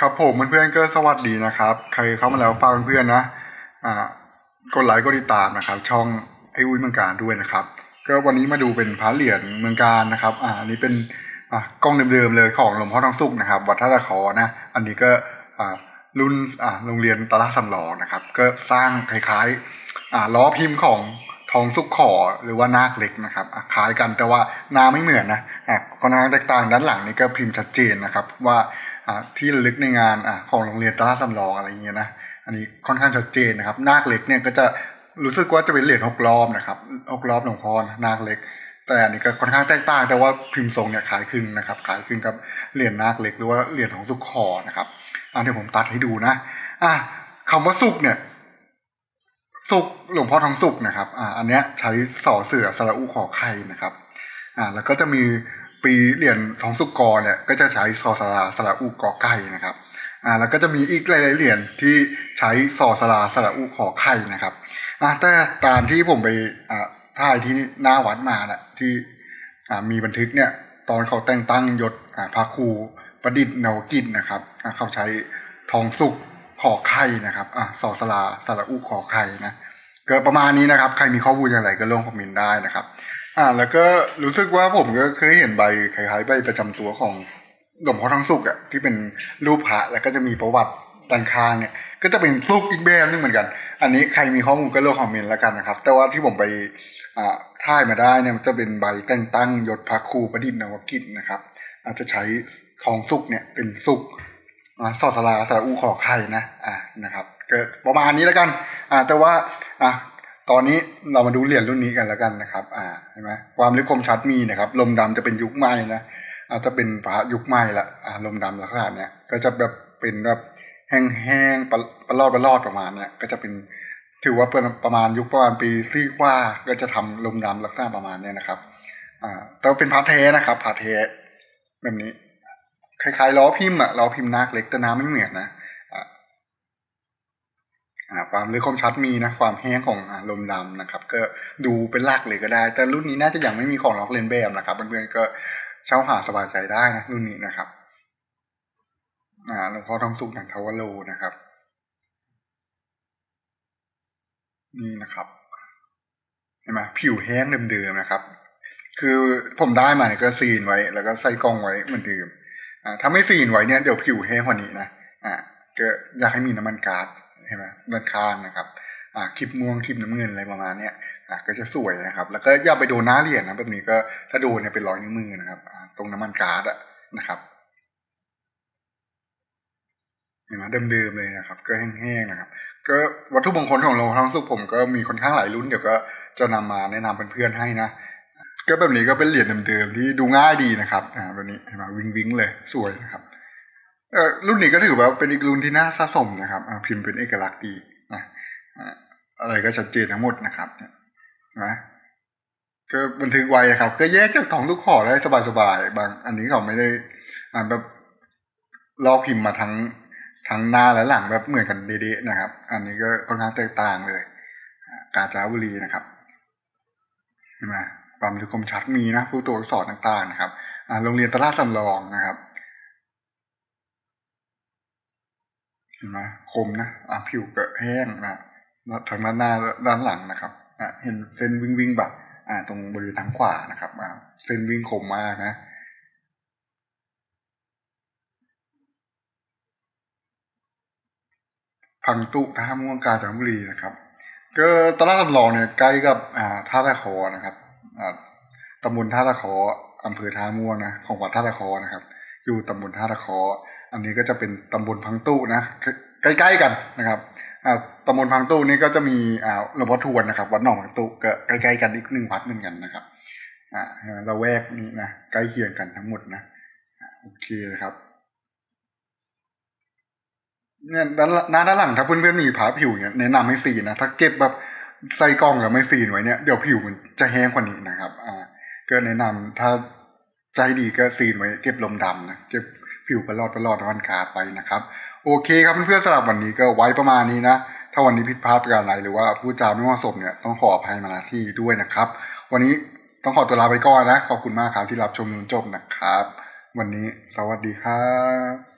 ครับผมเพื่อนๆก็สวัสดีนะครับ ใครเข้ามาแล้วฝากเพื่อนๆนะอ่ากดไลค์กดติดตามนะครับ ช่องไออุ้ยเมืองการด้วยนะครับ ก็วันนี้มาดูเป็นพระเหรียญเมืองการนะครับ อ่านี้เป็นอ่ากล้องเดิมๆเลยของหลวงพ่อทองสุกนะครับ วัดท่าตะขอนะ อันนี้ก็อ่ารุ่นอ่าโรงเรียนตลาดสำรองนะครับ ก็สร้างคล้ายๆอ่าล้อพิมพ์ของ ทองสุกขอหรือว่านาคเล็กนะครับคล้ายกันแต่ว่านาไม่เหมือนนะอะค่อนข้างแตกต่างด้านหลังนี่ก็พิมพ์ชัดเจนนะครับว่าที่ลึกในงานอ่าของโรงเรียนตลาดสำรองอะไรเงี้ยนะอันนี้ค่อนข้างชัดเจนนะครับนาคเล็กเนี่ยก็จะรู้สึกว่าจะเป็นเหรียญหกรอบนะครับหกรอบหลวงพ่อนนาคเล็ก แต่อันนี้ก็ค่อนข้างแตกต่างแต่ว่าพิมพ์ทรงเนี่ยขายคลึงนะครับขายคลึงกับเหรียญนาคเล็กหรือว่าเหรียญของสุขคอนะครับอันนี้ผมตัดให้ดูนะอะคำว่าสุกเนี่ย สุกหลวงพ่อทองสุกนะครับอ่าอันเนี้ยใช้สอเสือสระอุขอไข่นะครับอ่าแล้วก็จะมีปีเหรียญทองสุกกอเนี่ยก็จะใช้ซอสลาสระอุกอไก่นะครับอ่าแล้วก็จะมีอีกหลายๆเหรียญที่ใช้ซอสลาสระอุขอไข่นะครับอ่าแต่ตามที่ผมไปอ่าถ่ายที่หน้าวัดมาน่ะที่อ่ามีบันทึกเนี่ยตอนเขาแต่งตั้งยศอ่าพระครูประดิษฐ์นวกิจนะครับอ่าเขาใช้ทองสุก ขอไข่นะครับอ่าซอสลาสระอุขอไข่นะก็ประมาณนี้นะครับ ใครมีข้อมูลอย่างไรก็ลงคอมเมนต์ได้นะครับ อ่าแล้วก็รู้สึกว่าผมก็เคยเห็นใบคล้ายๆใบประจำตัวของหลวงพ่อทองสุกอะที่เป็นรูปพระแล้วก็จะมีประวัติด้านข้างเนี่ย ก็จะเป็นสุกอีกแบบนึงเหมือนกัน อันนี้ใครมีข้อมูลก็ลงคอมเมนต์แล้วกันนะครับ แต่ว่าที่ผมไปอ่าท่ายมาได้เนี่ยมันจะเป็นใบแต่งตั้งยศพระครูประดิษฐ์นวกิจนะครับ อาจจะใช้ทองสุกเนี่ยเป็นสุก อ่าสอสลาสระอูขอไข่นะอ่านะครับก็ประมาณนี้แล้วกันอ่าแต่ว่าอะตอนนี้เรามาดูเหรียญรุ่นนี้กันแล้วกันนะครับอ่าเห็นไหมความลึกคมชัดมีนะครับ ลมดำจะเป็นยุคใหม่นะอาจจะเป็นพระยุคใหม่ละอ่าลมดำลักษณะเนี้ยก็จะแบบเป็นแบบแห้งๆปะประลอดประลอดประมาณเนี้ยก็จะเป็นถือว่าเป็นประมาณยุคประมาณปีซี่ว่าก็จะทำลมดำลักษณะประมาณเนี้ยนะครับอ่าแต่เป็นพร์ทเทนะครับพร์ทเทแบบนี้ คล้ายๆล้อพิมพ์อะล้อพิมพ์นาคเล็กแต่น้ำไม่เหมือนนะอ่าความลึกคมชัดมีนะความแห้งของลมดำนะครับ ก็ดูเป็นหลักเลยก็ได้ แต่รุ่นนี้น่าจะยังไม่มีของล็อกเลนแบบนะครับเพื่อนๆก็เช่าหาสบายใจได้นะรุ่นนี้นะครับอ่าหลวงพ่อทองสุกอย่างทาวโลนะครับ นี่นะครับเห็นไหมผิวแห้งเดิมๆนะครับ คือผมได้มาเนี่ยก็ซีนไว้ แล้วก็ใส่กล้องไว้เหมือนเดิม ถ้าไม่ซีนไว้เนี่ยเดี๋ยวผิวแห้งกว่านี้นะอ่าก็อยากให้มีน้ำมันก๊าซเห็นไหมด้านข้างนะครับอ่าคลิปม่วงคลิปน้ำเงินอะไรประมาณเนี้ยอ่าก็จะสวยนะครับ แล้วก็อย่าไปโดนหน้าเหรียญนะแบบนี้ก็ถ้าโดนเนี่ยเป็นรอยนิ้วมือนะครับอ่าตรงน้ำมันก๊าซอะนะครับเห็นไหมเดิมๆเลยนะครับ ก็แห้งๆนะครับ ก็วัตถุมงคลของหลวงพ่อทองสุขผมก็มีค่อนข้างหลายรุ่นเดี๋ยวก็จะนำมาแนะนำเพื่อนๆให้นะ ก็แบบนี้ก็เป็นเหรียญเดิมๆที่ดูง่ายดีนะครับอ่าแบบนี้เห็นไหมวิงวิงเลยสวยนะครับเออรุ่นนี้ก็ถือว่าเป็นอีกรุ่นที่น่าสะสมนะครับอ่าพิมพ์เป็นเอกลักษณ์ดีนะอ่าอะไรก็ชัดเจนทั้งหมดนะครับเนี่ยเห็นไหมก็บันทึกไว้ครับ ก็แยกจากของลูกขอได้สบายๆบาง อันนี้เขาไม่ได้อ่านแบบลอกพิมพ์มาทั้งทั้งหน้าและหลังแบบเหมือนกันเด๊ะๆนะครับ อันนี้ก็ค่อนข้างแตกต่างเลย กาจนบุรีนะครับเห็นไหม ความลึกคมชัดมีนะผู้ตัวอักษรต่างๆนะครับโรงเรียนตลาดสำรองนะครับเห็นไหมคมนะอ่ผิวก็แห้งนะทางด้านหน้าและด้านหลังนะครับอ่าเห็นเส้นวิ่งวิ่งๆแบบอ่า ตรงบริเวณทางขวานะครับอ่าเส้นวิ่งคมมากนะพังตุท่าม่วงกาญจนบุรีนะครับ ก็ตลาดสำรองเนี่ยใกล้กับอ่าท่าตะคอนะครับ ตำบลท่าตะคออำเภอท่าม่วงนะของวัดท่าตะคอนะครับ อยู่ตำบลท่าตะคออันนี้ก็จะเป็นตำบลพังตู้นะใกล้ๆกันนะครับตำบลพังตู้นี่ก็จะมีอ่าหลวงพ่อทวนนะครับวัดหนองพังตู้ก็ใกล้ๆกันอีกหนึ่งวัดเหมือนกันนะครับเราแวกนี้นะใกล้เคียงกันทั้งหมดนะโอเคนะครับเนี่ยด้านด้านหลังถ้าเพื่อนๆมีผาผิวเนี่ยแนะนำให้ซีนนะถ้าเก็บแบบ ใส่กล้องกับไม่ซีนไว้เนี่ยเดี๋ยวผิวมันจะแห้งกว่านี้นะครับ อ่า ก็แนะนำถ้าใจดีก็ซีนไว้ เก็บลมดำนะเก็บผิวประลอดประลอดวันคาไปนะครับ โอเคครับเพื่อนๆสำหรับวันนี้ก็ไว้ประมาณนี้นะถ้าวันนี้ผิดพลาดประการใดหรือว่าพูดจาไม่เหมาะสมเนี่ยต้องขออภัยมาณที่ด้วยนะครับ วันนี้ต้องขอตัวลาไปก่อนนะขอบคุณมากครับที่รับชมจนจบนะครับ วันนี้สวัสดีครับ